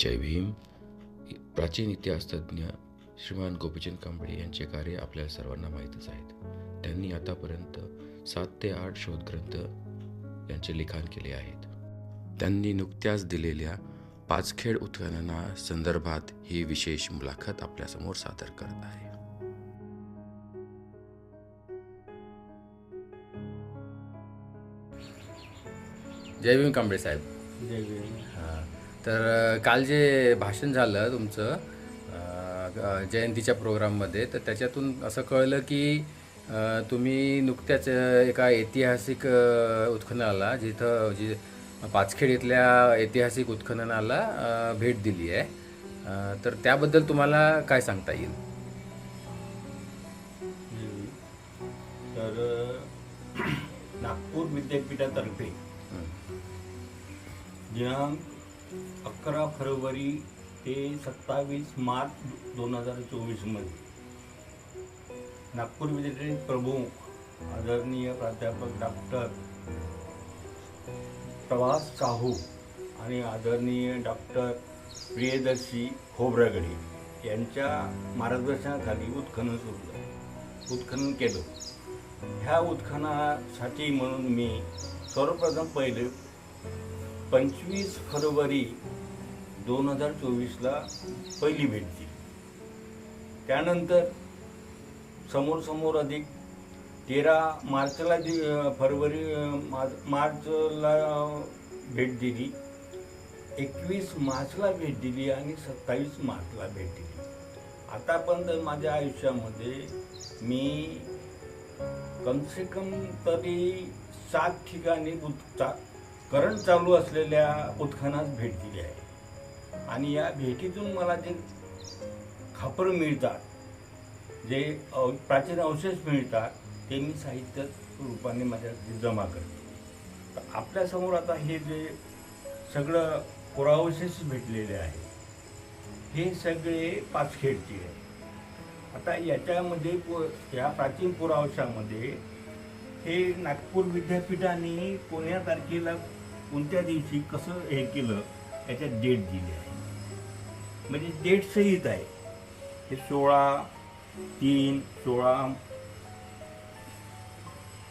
जय भीम. प्राचीन इतिहासतज्ञ श्रीमान गोपीचंद कांबळे यांचे कार्य आपल्या सर्वांना माहीतच आहेत. त्यांनी आतापर्यंत सात ते आठ शोधग्रंथ यांचे लिखाण केले आहेत. त्यांनी नुकत्याच दिलेल्या पाचखेड उत्खनना संदर्भात ही विशेष मुलाखत आपल्यासमोर सादर करत आहे. जय भीम कांबळे साहेब. हां. तर काल जे भाषण झालं तुमचं जयंतीच्या प्रोग्राममध्ये तर त्याच्यातून असं कळलं की तुम्ही नुकत्याच एका ऐतिहासिक उत्खननाला जिथं जी पाचखेड इथल्या ऐतिहासिक उत्खननाला भेट दिली आहे तर त्याबद्दल तुम्हाला काय सांगता येईल. तर नागपूर विद्यापीठातर्फे. दिनांक अकरा फरवरी ते सत्तावीस मार्च दोन हजार चोवीसमध्ये नागपूर विद्यापीठ प्रमुख आदरणीय प्राध्यापक डॉक्टर प्रवास साहू आणि आदरणीय डॉक्टर प्रियदर्शी खोब्रागडे यांच्या मार्गदर्शनाखाली उत्खनन सुरू झालं. उत्खनन केलं. ह्या उत्खनासाठी म्हणून मी सर्वप्रथम पहिले पंचवीस फरवरी दोन हजार चोवीसला पहिली भेट दिली त्यानंतर समोर समोर अधिक तेरा मार्चला दि फरवरी मार्चला भेट दिली एकवीस मार्चला भेट दिली आणि सत्तावीस मार्चला भेट दिली. आतापर्यंत माझ्या आयुष्यामध्ये मी कमसे कम तरी सात ठिकाणी उत्चा करंट चालू असलेल्या उत्खनास भेट दिली आहे. आणि या भेटीतून मला जे खापर मिळतात जे प्राचीन अवशेष मिळतात ते मी साहित्य रूपाने माझ्या जमा करते. तर आपल्यासमोर आता हे जे सगळं पुरावशेष भेटलेले आहे हे सगळे पाचखेडचे आहे. आता याच्यामध्ये पु या प्राचीन पुरावशामध्ये हे नागपूर विद्यापीठाने कोण्या तारखेला कोणत्या दिवशी कसं हे केलं याच्यात डेट दिली आहे. म्हणजे डेट सहित आहे. हे सोळा तीन सोळा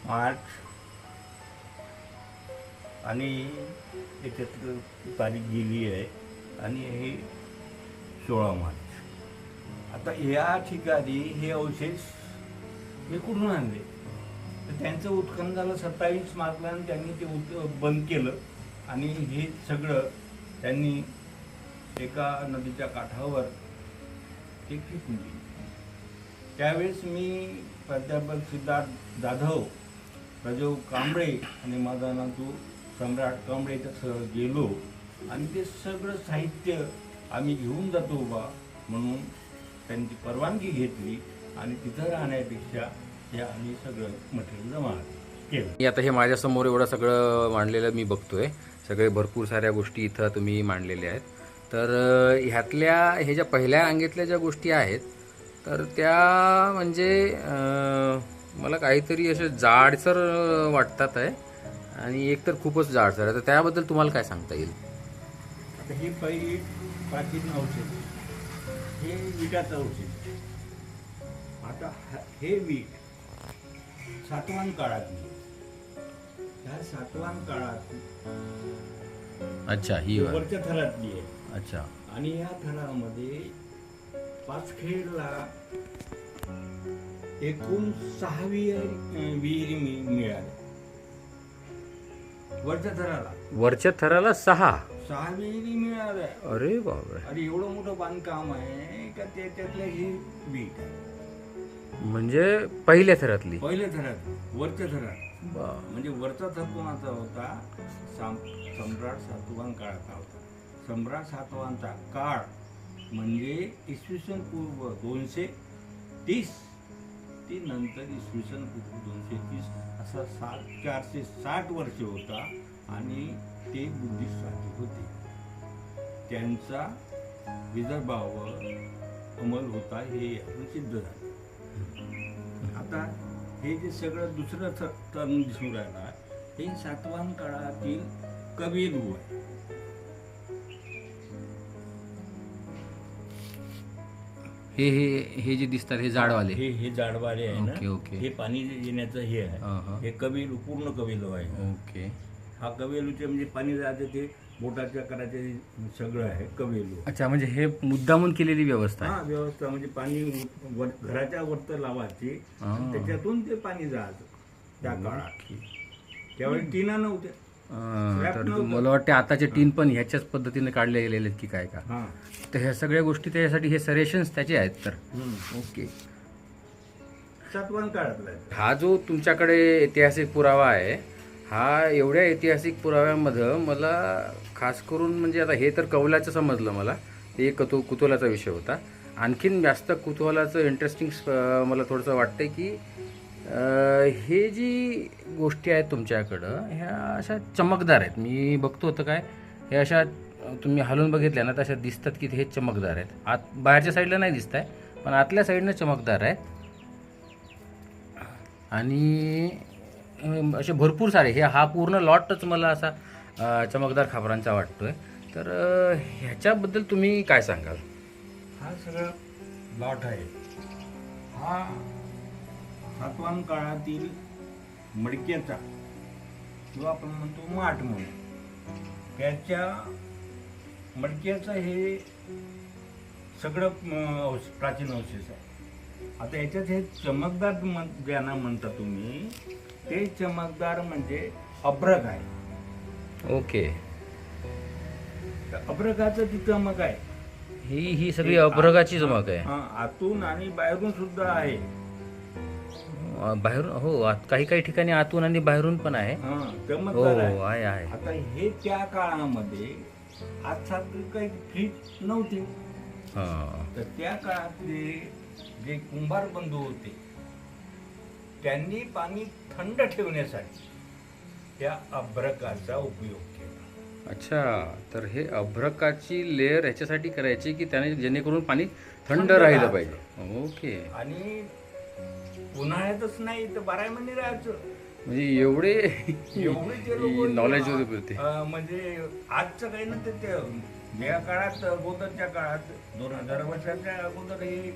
मार्च आणि याच्यात तारीख गेली आहे आणि हे सोळा मार्च. आता या ठिकाणी हे अवशेष हे कुठून आणले? तर त्यांचं उत्खनन झालं सत्तावीस मार्चला आणि त्यांनी ते उत बंद केलं. आणि हे सगळं त्यांनी एका नदीच्या काठावर ते फेकून दिली त्यावेळेस मी प्राध्यापक सिद्धार्थ जाधव प्रजव कांबळे आणि माझा नातू सम्राट कांबळेच्या सह गेलो आणि ते सगळं साहित्य आम्ही घेऊन जातो बा म्हणून त्यांची परवानगी घेतली आणि तिथं राहण्यापेक्षा हे आम्ही सगळं मटेरियल जमा केलं. मी आता हे माझ्यासमोर एवढं सगळं मांडलेलं मी बघतोय. सगळे भरपूर साऱ्या गोष्टी इथं तुम्ही मांडलेल्या आहेत. तर ह्यातल्या हे ज्या पहिल्या अंगेतल्या ज्या गोष्टी आहेत तर त्या म्हणजे मला काहीतरी असे जाडसर वाटतात आहे. आणि एक तर खूपच जाडसर आहे. तर त्याबद्दल तुम्हाला काय सांगता येईल? आता हे पहिली प्राचीन औषध हे विटाचं औषध आता हे वीट सातवान काळात ह्या सातवान काळात अच्छा ही वरच्या थरातली आहे. अच्छा. आणि या थरामध्ये पाचखेडला एकूण सहा विहीर विहिरी मि- मिळाल्या वरच्या थराला. वरच्या थराला सहा? सहा विहिरी मिळाल्या. अरे बापरे. आणि एवढं मोठं बांधकाम आहे का त्याच्यातलं हे वीट म्हणजे पहिल्या थरातली. पहिल्या थरात वरच्या थरात. म्हणजे वरचा थर कोणाचा होता साम सम्राट सातवान काळाचा होता. सम्राट सातवांचा काळ म्हणजे इसवी सन पूर्व दोनशे तीस. ते नंतर इसवी सन पूर्व दोनशे तीस असा सात चारशे साठ वर्ष होता आणि ते बुद्धिस्ट राजे होते. त्यांचा विदर्भावर अंमल होता हे आपण सिद्ध झालं. आता हे जे सगळं दुसरं तण दिसून राहिला हे सातवान काळातील कबीरू आहे. हे हे हे जे दिसतात हे जाडवाले. हे हे जाडवाले आहे ना? ओके हे पाणी येण्याचं हे आहे. हे कबील पूर्ण कबीलो आहे. ओके. हा कबीलूचे म्हणजे पाणी जाते ते बोटाच्या कराचे सगळं आहे कवेलू. अच्छा म्हणजे हे मुद्दामून केलेली व्यवस्था आहे. हा व्यवस्था म्हणजे पाणी वर- घराच्या वरत लावायची हा. आणि त्याच्यातून ते पाणी जायचं त्या काळात. त्यावेळी टीना नव्हत्या. अं, तर. मला वाटते आताचे टीन पण ह्याच्याच पद्धतीने काढले गेलेले आहेत की काय का. हा. तर ह्या सगळ्या गोष्टी त्याच्यासाठी हे सरेशन्स त्याचे आहेत तर. ओके. सातवान काळातला आहे. हा जो तुमच्याकडे ऐतिहासिक पुरावा आहे हा एवढ्या ऐतिहासिक पुराव्यामध्ये मला खास करून म्हणजे आता हे तर कौलाचं समजलं मला. ते एक कतु कुतूहलाचा विषय होता. आणखीन जास्त कुतूहलाचं इंटरेस्टिंग मला थोडंसं वाटतं की हे जी गोष्टी आहेत तुमच्याकडं ह्या अशा चमकदार आहेत. मी बघतो होतं काय हे अशा तुम्ही हलून बघितल्या ना तर अशा दिसतात की हे चमकदार आहेत. आत बाहेरच्या साईडला नाही दिसत आहे पण आतल्या साईडनं चमकदार आहेत. आणि असे भरपूर सारे. हे हा पूर्ण लॉटच मला असा चमकदार खाबरांचा वाटतो आहे तर ह्याच्याबद्दल तुम्ही काय सांगाल? हा सगळा लॉट आहे. हा सातवान काळातील मडक्याचा किंवा आपण म्हणतो माठ म्हणून त्याच्या मडक्याचं हे सगळं अवश- प्राचीन अवशेष आहे. आता याच्यात हे चमकदार म ज्यांना म्हणता तुम्ही ते चमकदार म्हणजे अभ्रक आहे. ओके. अभ्रकाचं ती चमक आहे. ही ही सगळी अभ्रगाची चमक आहे. हा, आतून आणि बाहेरून सुद्धा आहे. अ, बाहेरून हो आत- काही काही ठिकाणी आतून आणि बाहेरून पण आहे. हा, हो चमकदार आहे. आहे आहे. आता हे त्या काळामध्ये आज सारखी काही फ्रीज नव्हते. हां. तर त्या काळातले जे कुंभार बंधू होते त्यांनी पाणी थंड ठेवण्यासाठी त्या अभ्रकाचा उपयोग केला. अच्छा तर हे अभ्रकाची लेअर ह्याच्यासाठी करायची की त्याने जेणेकरून पाणी थंड राहिलं. पाहिजे. ओके. आणि उन्हाळ्यातच नाही तर बारा महिने राहायचं. म्हणजे एवढे एवढे नॉलेज होते म्हणजे आजचं काही ना ते ते या काळात अगोदरच्या काळात दोन हजार वर्षाच्या अगोदर हे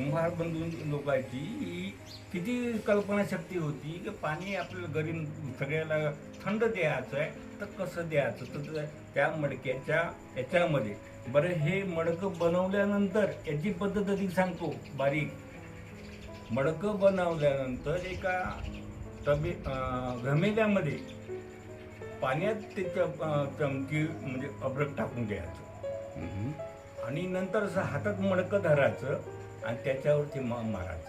कुंभार बंधू लोकांची ही किती कल्पनाशक्ती होती की पाणी आपल्याला गरीब सगळ्याला थंड द्यायचं आहे तर कसं द्यायचं? तर त्या- मडक्याच्या याच्यामध्ये. बरं हे मडकं बनवल्यानंतर याची पद्धत अधिक सांगतो बारीक. मडकं बनवल्यानंतर एका तबे घमेल्यामध्ये पाण्यात त्याच्या चमकी म्हणजे अब्रक टाकून द्यायचं. आणि नंतर असं हातात मडकं धरायचं. आणि त्याच्यावरती म- मारायचं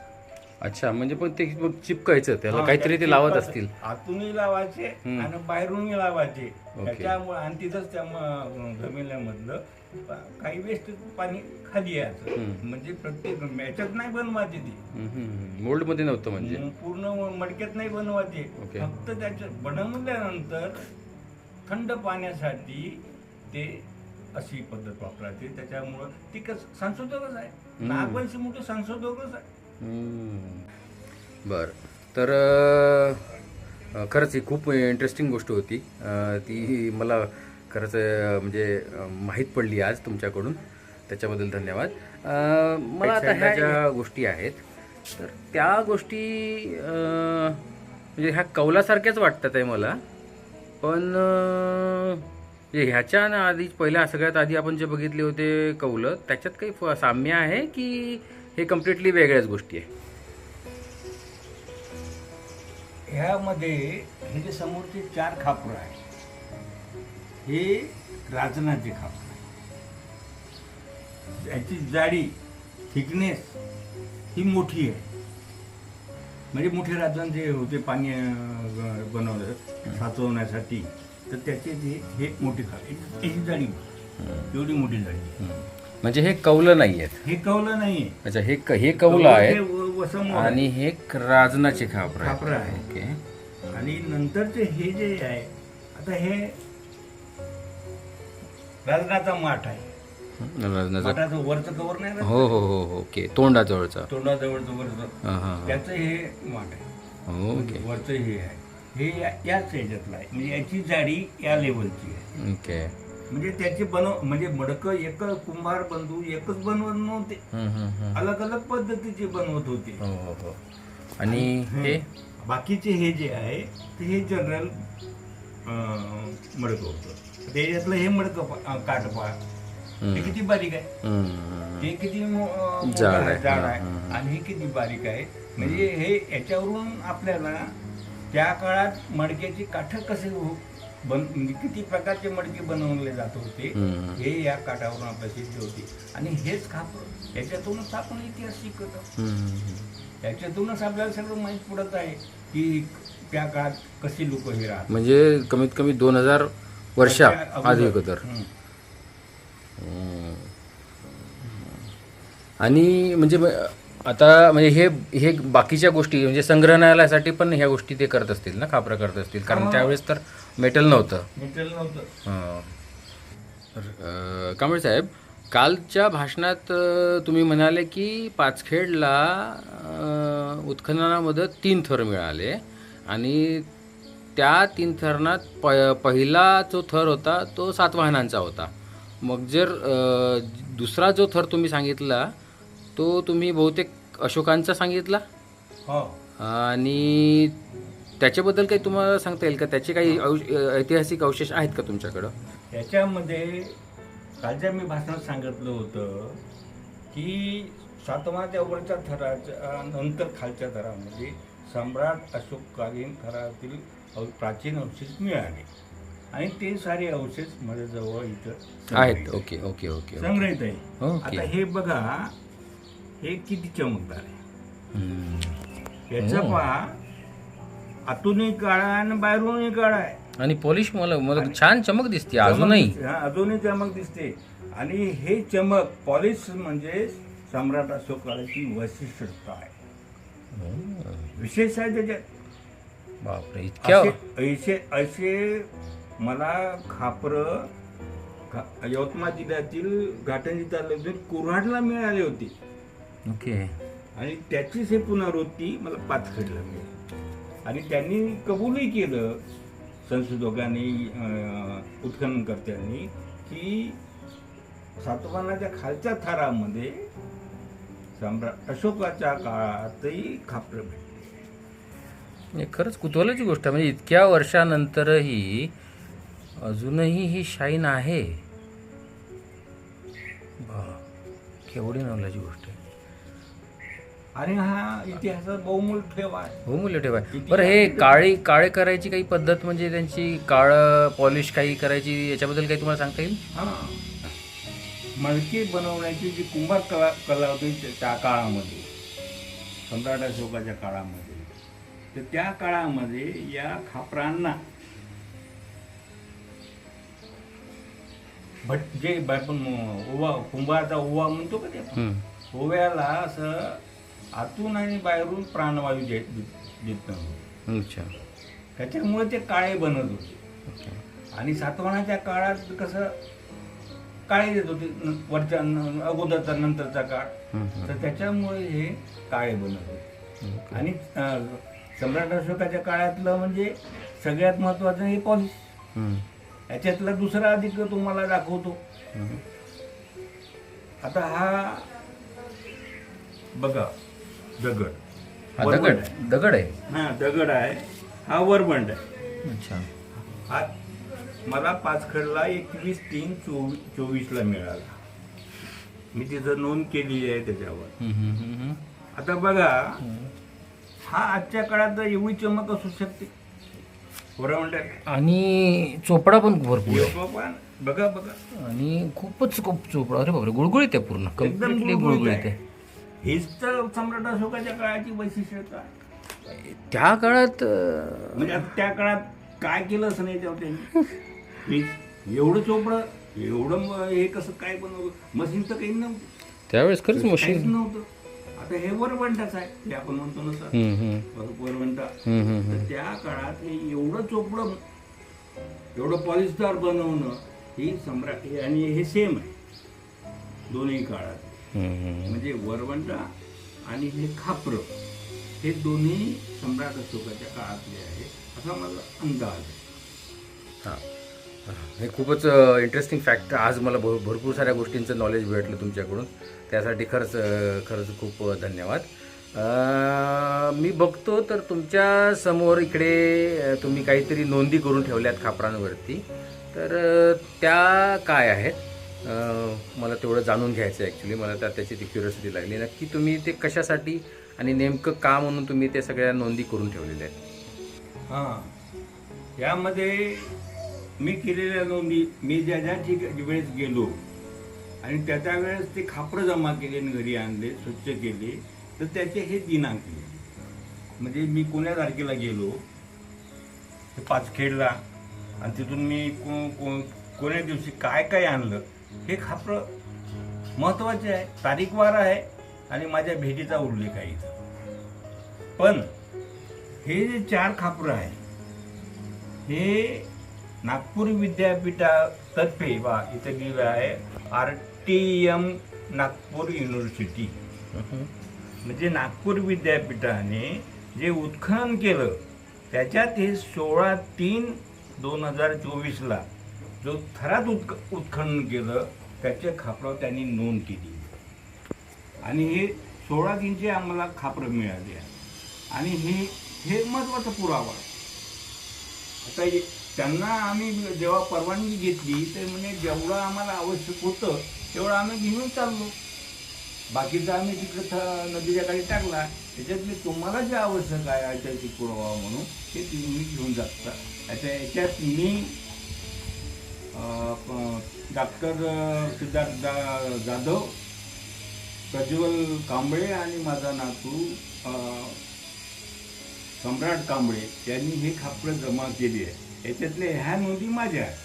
अच्छा म्हणजे पण ते मग चिपकायचं त्याला हा, काहीतरी ते लावत. असतील आतूनही लावायचे हम्म. आणि बाहेरूनही लावायचे ओके. त्याच्यामुळे आणि तिथंच त्या म- घमेल्यामधलं पा- काही वेस्ट पाणी खाली यायचं हम्म. म्हणजे प्रत्येक याच्यात नाही बनवायचे ती मोल्डमध्ये नव्हतं म्हणजे पूर्ण मडक्यात नाही बनवायचे ओके. फक्त त्याच्या बनवल्यानंतर थंड पाण्यासाठी ते अशी पद्धत वापरायची. त्याच्यामुळं ती कस संशोधकच आहे. नागवंशी मोठं संशोधकच आहे. बरं. तर खरंच ही खूप इंटरेस्टिंग गोष्ट होती. ती मला खरंच म्हणजे माहीत पडली आज तुमच्याकडून. त्याच्याबद्दल धन्यवाद. मला आता ह्या ज्या गोष्टी आहेत. तर त्या गोष्टी म्हणजे ह्या कौलासारख्याच वाटतात आहे मला. पण म्हणजे ह्याच्या आधी पहिल्या सगळ्यात आधी आपण जे बघितले होते कौलं त्याच्यात काही फ- साम्य आहे की हे कम्प्लिटली वेगळ्याच गोष्टी आहे? ह्यामध्ये हे जे समोरचे चार खापर आहे हे राजनाचे खापर आहे याची जाडी थिकनेस ही मोठी आहे. म्हणजे मोठे राजन जे होते पाणी बनवलं साचवण्यासाठी तर त्याचे ते हे मोठी खाप याची जाडी एवढी मोठी जाडी. म्हणजे हे कौलं नाही आहेत हे कवलं नाहीये. अच्छा हे क- हे कौलं वसम आहे. आणि हे राजनाचे खापर खापरं आहे. ओके. आणि नंतरचे हे जे आहे आता हे राजनाचा माठ आहे. राजनाचा माठाचं वरचं कवर नाही ना हो हो हो हो ओके. तोंडाजवळचा. तोंडाजवळचं वरचं. हां हां. त्याचं हे माठ आहे. हां ओके. वरचं हे आहे. हे या- याच ह्याच्यातलं आहे. म्हणजे याची जाडी या लेवलची आहे. ओके. म्हणजे त्याचे बनव म्हणजे मडकं एक कुंभार बंधू एकच बनवत नव्हते. अलग अलग पद्धतीचे बनवत होते. हो हो हो. आणि हे. बाकीचे हे जे आहे ते हे जनरल मडकं होतं. त्याच्यातलं हे मडकं पा- अं, काठ पहा हे किती बारीक आहे. हे किती जाड आहे. आणि हे किती बारीक आहे? म्हणजे हे याच्यावरून आपल्याला त्या काळात मडक्याची काठ कसे हो- बन म्हणजे किती प्रकारचे मडके बनवले जात होते. हे या काठावरून आपल्याला सिद्ध होते आणि हेच खापर याच्यातूनच आपण इतिहास शिकत हम्म. त्याच्यातूनच आपल्याला सगळं माहीत पडत आहे की त्या काळात कशी लोक हे राहत म्हणजे कमीत कमी दोन हजार वर्षा. आधी अगोदर. आणि म्हणजे आता म्हणजे हे हे बाकीच्या गोष्टी म्हणजे संग्रहालयासाठी पण ह्या गोष्टी ते करत असतील ना खापरा करत असतील कारण. त्यावेळेस तर मेटल नव्हतं मेटल नव्हतं हां. कांबळे साहेब कालच्या भाषणात तुम्ही म्हणाले की पाचखेडला उत्खननामध्ये तीन थर मिळाले आणि त्या तीन थरणात प पहिला जो थर होता तो सातवाहनांचा होता मग जर दुसरा जो थर तुम्ही सांगितला तो तुम्ही बहुतेक अशोकांचा सांगितला? हो. आणि त्याच्याबद्दल काही तुम्हाला सांगता येईल का? त्याचे काही ऐतिहासिक अवशेष आहेत का तुमच्याकडं? त्याच्यामध्ये कालच्या मी भाषणात सांगितलं होतं की सातवाच्या वरच्या थराच्या नंतर खालच्या थरामध्ये सम्राट अशोककालीन थरातील प्राचीन अवशेष मिळाले. आणि ते सारे अवशेष माझ्याजवळ इथं आहेत. ओके ओके ओके संग्रहित आहे. आता हे बघा हे किती चमकदार आहे. याचं हो. पहा आतूनही काळा आणि बाहेरूनही काळा आहे. आणि पॉलिश मला मला छान चमक दिसते अजूनही. हा, अजूनही चमक दिसते. आणि हे चमक पॉलिश म्हणजे सम्राट अशोक काळाची वैशिष्ट्यता आहे. विशेष आहे त्याच्यात. बापरे इतक्या असे असे मला खापर यवतमाळ जिल्ह्यातील घाटंजी तालुक्यातील कुऱ्हाडला मिळाले होते. ओके. आणि त्याचीच हे पुनरावृत्ती मला पाचखेडला मिळाली आणि त्यांनी कबूलही केलं संशोधकांनी उत्खननकर्त्यांनी की सातवाहनाच्या खालच्या थरामध्ये सम्राट अशोकाच्या काळातही खापरं भेटली. हे खरंच कुतूहलाची गोष्ट म्हणजे इतक्या वर्षानंतरही अजूनही ही शाईन आहे. केवढी नवलाची गोष्ट आणि हा इतिहासात बहुमूल ठेवा आहे. मुलं ठेवा बरं हे काळी काळे करायची काही पद्धत म्हणजे त्यांची काळं पॉलिश काही करायची याच्याबद्दल काही तुम्हाला सांगता येईल? हा. मडके बनवण्याची जी कुंभार कला कला होती त्या- त्या काळामध्ये सम्राट अशोकाच्या काळामध्ये तर त्या काळामध्ये या खापरांना भट जे आपण म- ओवा कुंभारचा ओवा म्हणतो का ते आपण? हम्म. ओव्याला असं आतून आणि बाहेरून प्राणवायू देत देत- नव्हतं अच्छा त्याच्यामुळे ते काळे बनत होते ओके आणि सातवाहनाच्या काळात कसं काळे देत होते न- वरच्या न- अगोदरचा नंतरचा काळ हम्म, हम्म. तर त्याच्यामुळे हे काळे बनत होते ओके. आणि अं, सम्राट अशोकाच्या काळातलं म्हणजे सगळ्यात महत्वाचं हे पॉलिश हम्म. याच्यातला दुसरा अधिक तुम्हाला दाखवतो हम्म. आता हा बघा दगड. दगड. दगड आहे? हा दगड आहे. हा वरबंड आहे. अच्छा. हा मला पाचखडला एकवीस तीन चोवीस चोवीसला मिळाला. मी तिथं नोंद केलेली आहे त्याच्यावर. आता बघा हा आजच्या काळात एवढी चमक असू शकते. आणि चोपडा पण भरपूर बघा बघा. आणि खूपच खूप चोपडा. अरे बापरे गुळगुळीत आहे पूर्ण. एकदम कम्प्लिटली गुळगुळीत आहे. हीच तर सम्राट अशोकाच्या काळाची वैशिष्ट्यता आहे त्या काळात म्हणजे त्या काळात काय केलं असं नाही तेव्हा त्यांनी? एवढं चोपडं एवढं हे कसं काय बनवलं? मशीन तर काही नव्हतं. त्यावेळेस खरंच मशीन. नव्हतं. आता हे वरवंटाच आहे ते आपण म्हणतो ना सर. वरवंटा. तर त्या काळात हे एवढं चोपडं एवढं पॉलिशदार बनवणं ही सम्राट आणि हे सेम आहे. दोन्ही काळात. म्हणजे वरवंटा आणि हे खापरं हे दोन्ही सम्राट अशोकाच्या काळातले आहे असा माझा अंदाज आहे. हा. हे खूपच इंटरेस्टिंग फॅक्ट आज मला भर भरपूर साऱ्या गोष्टींचं नॉलेज भेटलं तुमच्याकडून. त्यासाठी खरंच खरंच खूप धन्यवाद. मी बघतो तर तुमच्यासमोर इकडे तुम्ही काहीतरी नोंदी करून ठेवल्यात खापरांवरती. तर त्या काय आहेत? मला तेवढं जाणून घ्यायचं आहे ॲक्च्युली मला त्या त्याची ती क्युरियोसिटी लागली. नक्की तुम्ही ते कशासाठी आणि नेमकं का म्हणून तुम्ही ते सगळ्या नोंदी करून ठेवलेल्या आहेत? हां. यामध्ये मी केलेल्या नोंदी मी ज्या ज्या ठिकाणी वेळेस गेलो आणि त्या त्या वेळेस ते खापरं जमा केले आणि घरी आणले स्वच्छ केले तर त्याचे हे दिनांक म्हणजे मी कोण्या तारखेला गेलो? पाचखेडला. आणि तिथून मी को- कोण्या दिवशी काय काय आणलं? हे खापरं महत्त्वाचे आहे. तारीखवार आहे आणि माझ्या भेटीचा उल्लेख आहे इथं. पण हे जे चार खापरं आहे हे नागपूर विद्यापीठातर्फे बा इथं गेलं आहे R T M Nagpur university. म्हणजे नागपूर विद्यापीठाने जे उत्खनन केलं त्याच्यात हे सोळा तीन दोन हजार चोवीसला जो थरात उत्ख उत्खनन केलं त्याचे खापरं त्यांनी नोंद केली. आणि हे सोळा दिनचे आम्हाला खापरं मिळाले आहे आणि हे हे महत्त्वाचा पुरावा. आता हे- त्यांना आम्ही जेव्हा परवानगी घेतली ते म्हणजे जेवढं आम्हाला आवश्यक होतं तेवढं आम्ही घेऊन चाललो. बाकीचं आम्ही तिकडे थ- नदीच्या खाली टाकला. त्याच्यातले तुम्हाला जे आवश्यक आहे ऐतिहासिक पुरावा म्हणून ते तुम्ही घेऊन जाता. आता याच्यात मी डॉक्टर सिद्धार्थ जा जाधव प्रज्वल कांबळे आणि माझा नातू सम्राट कांबळे यांनी हे खापरं जमा केली आहे. याच्यातले ह्या नोंदी माझ्या आहेत.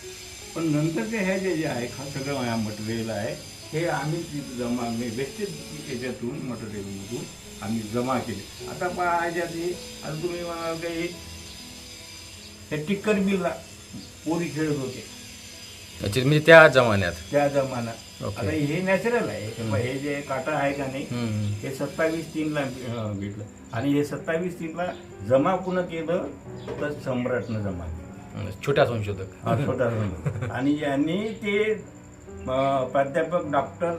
पण नंतरचे ह्या जे जे आहे खा सगळं माझ्या मटेरियल आहे हे आम्ही तिथं जमा वेस्टेज याच्यातून मटेरियलमधून आम्ही जमा केले. आता पहा आता तुम्ही म्हणाल काही हे हे टिक्कर पोरी खेळत होते. अच्छा म्हणजे त्या जमान्यात. त्या जमान्यात. ओके. आता हे नॅचरल आहे. हे जे काटा आहे का नाही हम्म. हे सत्तावीस तीनला अं, भेटलं. आणि हे सत्तावीस तीनला जमा कुणं केलं? तर सम्राटनं जमा केलं. छोट्या संशोधक. हा, स्वतः आणि यांनी ते अं, प्राध्यापक डॉक्टर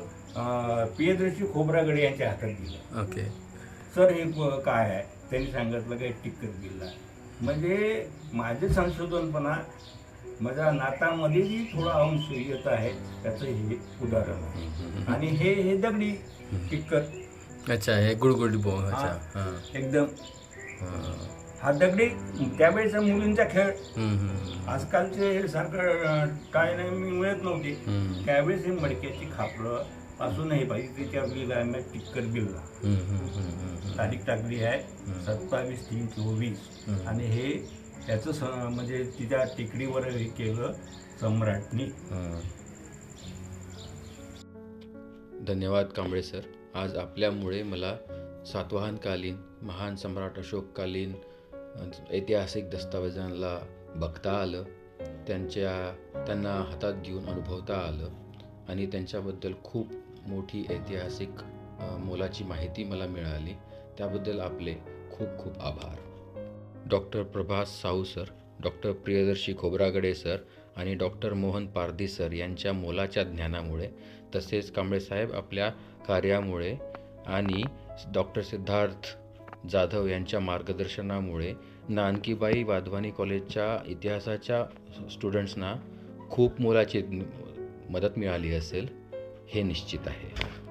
प्रियदर्शी खोबरागडे यांच्या हातात दिलं. ओके. सर हे प- काय आहे? त्यांनी सांगितलं काय टिक्कर दिला म्हणजे माझे संशोधनपणा माझ्या नातामध्ये जी थोडा अंश येत आहे त्याचं हे उदाहरण आहे. आणि हे हे दगडी टिक्कर. अच्छा हे गुडगुड बो अच्छा हा. हां एकदम. हां. हा दगडी त्यावेळेचा मुलींचा खेळ. आजकालचे हे सारखं नाही मिळत नव्हते. त्यावेळेस हे मडक्याची खापरं पासूनही पाहिजे त्याच्या बिल आहे टिक्कर बिलला. तारीख टाकली आहे सत्तावीस तीन चोवीस. आणि हे त्याचं स म्हणजे तिच्या टेकडीवर हे केलं सम्राटनी. धन्यवाद कांबळे सर. आज आपल्यामुळे मला सातवाहनकालीन महान सम्राट अशोककालीन ऐतिहासिक दस्तावेजांना बघता आलं त्यांच्या त्यांना हातात घेऊन अनुभवता आलं आणि त्यांच्याबद्दल खूप मोठी ऐतिहासिक मोलाची माहिती मला मिळाली. त्याबद्दल आपले खूप खूप आभार. Doctor Prabhas Sahu sir doctor Priyadarshi Khobragade sir आणि डॉक्टर मोहन पारधी सर यांच्या मोलाच्या ज्ञानामुळे तसेच कांबळेसाहेब आपल्या कार्यामुळे आणि डॉक्टर सिद्धार्थ जाधव यांच्या मार्गदर्शनामुळे नानकीबाई वाधवानी कॉलेजच्या इतिहासाच्या स्टुडंट्सना खूप मोलाची मदत मिळाली असेल हे निश्चित आहे.